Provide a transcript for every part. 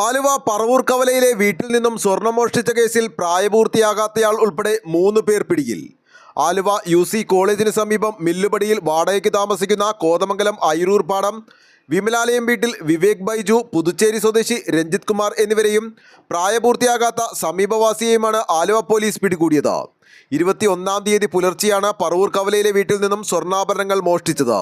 ആലുവ പറവൂർ കവലയിലെ വീട്ടിൽ നിന്നും സ്വർണം മോഷ്ടിച്ച കേസിൽ പ്രായപൂർത്തിയാകാത്തയാൾ ഉൾപ്പെടെ മൂന്ന് പേർ പിടിയിൽ. ആലുവ യു സി കോളേജിന് സമീപം മില്ലുപടിയിൽ വാടകയ്ക്ക് താമസിക്കുന്ന കോതമംഗലം അയിരൂർ പാടം വിമലാലയം വീട്ടിൽ വിവേക് ബൈജു പുതുച്ചേരി സ്വദേശി രഞ്ജിത് കുമാർ എന്നിവരെയും പ്രായപൂർത്തിയാകാത്ത സമീപവാസിയെയുമാണ് ആലുവ പോലീസ് പിടികൂടിയത്. ഇരുപത്തി ഒന്നാം തീയതി പുലർച്ചെയാണ് പറവൂർ കവലയിലെ വീട്ടിൽ നിന്നും സ്വർണാഭരണങ്ങൾ മോഷ്ടിച്ചത്.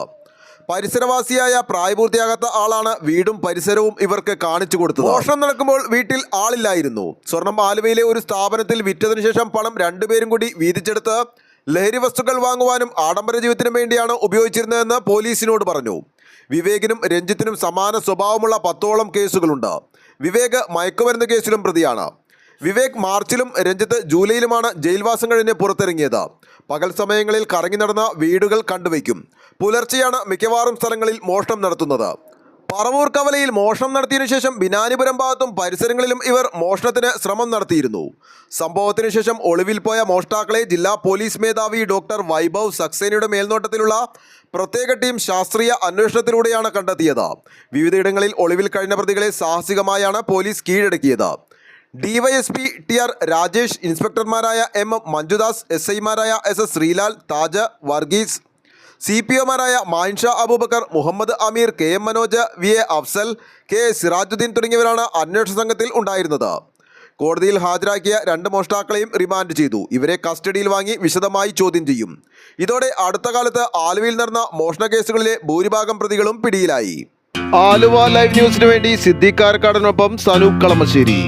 പരിസരവാസിയായ പ്രായപൂർത്തിയാകാത്ത ആളാണ് വീടും പരിസരവും ഇവർക്ക് കാണിച്ചു കൊടുത്തത്. മോഷണം നടക്കുമ്പോൾ വീട്ടിൽ ആളില്ലായിരുന്നു. സ്വർണം ആലുവയിലെ ഒരു സ്ഥാപനത്തിൽ വിറ്റതിനു ശേഷം പണം രണ്ടുപേരും കൂടി വീതിച്ചെടുത്ത് ലഹരി വസ്തുക്കൾ വാങ്ങുവാനും ആഡംബര ജീവിതത്തിനും വേണ്ടിയാണ് ഉപയോഗിച്ചിരുന്നതെന്ന് പോലീസിനോട് പറഞ്ഞു. വിവേകിനും രഞ്ജിത്തിനും സമാന സ്വഭാവമുള്ള പത്തോളം കേസുകളുണ്ട്. വിവേക് മയക്കുമരുന്ന് കേസിലും പ്രതിയാണ്. വിവേക് മാർച്ചിലും രഞ്ജിത്ത് ജൂലൈയിലുമാണ് ജയിൽവാസം കഴിഞ്ഞ് പുറത്തിറങ്ങിയത്. പകൽ സമയങ്ങളിൽ കറങ്ങി നടന്ന വീടുകൾ കണ്ടുവയ്ക്കും. പുലർച്ചെയാണ് മിക്കവാറും സ്ഥലങ്ങളിൽ മോഷണം നടത്തുന്നത്. പറവൂർ കവലയിൽ മോഷണം നടത്തിയതിനു ശേഷം ബിനാനിപുരം ഭാഗത്തും പരിസരങ്ങളിലും ഇവർ മോഷണത്തിന് ശ്രമം നടത്തിയിരുന്നു. സംഭവത്തിന് ശേഷം ഒളിവിൽ പോയ മോഷ്ടാക്കളെ ജില്ലാ പോലീസ് മേധാവി ഡോക്ടർ വൈഭവ് സക്സേനയുടെ മേൽനോട്ടത്തിലുള്ള പ്രത്യേക ടീം ശാസ്ത്രീയ അന്വേഷണത്തിലൂടെയാണ് കണ്ടെത്തിയത്. വിവിധയിടങ്ങളിൽ ഒളിവിൽ കഴിഞ്ഞ പ്രതികളെ സാഹസികമായാണ് പോലീസ് കീഴടക്കിയത്. ഡിവൈഎസ്പി ടി ആർ രാജേഷ് ഇൻസ്പെക്ടർമാരായ എം മഞ്ജുദാസ് എസ് ഐമാരായ S S Sreelal Thaja Varghese. C P ഒമാരായ Mansha Abubakar Muhammad Ameer K M Manoj V A Afsal K Sirajuddin തുടങ്ങിയവരാണ് അന്വേഷണ സംഘത്തിൽ ഉണ്ടായിരുന്നത്. കോടതിയിൽ ഹാജരാക്കിയ രണ്ട് മോഷ്ടാക്കളെയും റിമാൻഡ് ചെയ്തു. ഇവരെ കസ്റ്റഡിയിൽ വാങ്ങി വിശദമായി ചോദ്യം ചെയ്യും. ഇതോടെ അടുത്ത കാലത്ത് ആലുവയിൽ നടന്ന മോഷണ കേസുകളിലെ ഭൂരിഭാഗം പ്രതികളും പിടിയിലായി. ആലുവ ലൈവ് ന്യൂസിനു വേണ്ടി സിദ്ദിഖ് കാരക്കാടനൊപ്പം സനൂപ് കളമശ്ശേരി.